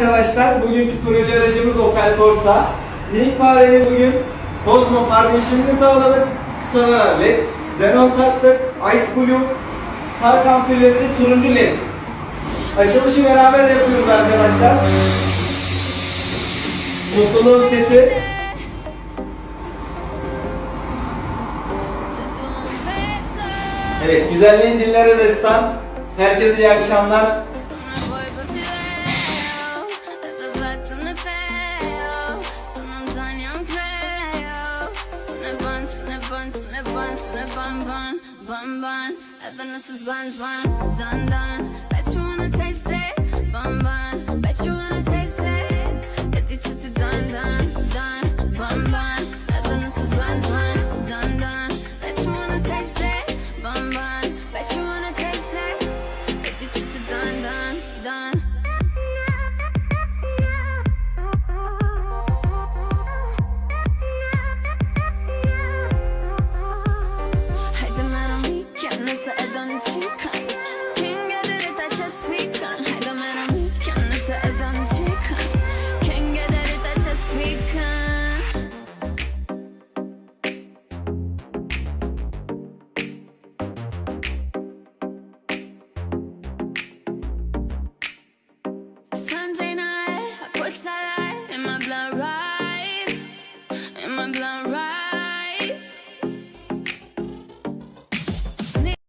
arkadaşlar. Bugünkü proje aracımız Opel Corsa. Link fareni bugün Cosmo far değişimini sağladık. Kısalara LED, Xenon taktık, Ice Blue, park ampulleri de turuncu LED. Açılışı beraber yapıyoruz arkadaşlar. Mutluluğun sesi. Evet, güzelliğin dillere destan. Herkese iyi akşamlar. Slip on, slip on, bun, bun, bun. Evanescence is buns, bun, dun, dun. Bet you wanna taste it, bun, bun. Bet you wanna taste it. Get your chitty dun, dun, dun, bun, bun. Evanescence is buns, bun, dun, dun. Bet you wanna taste it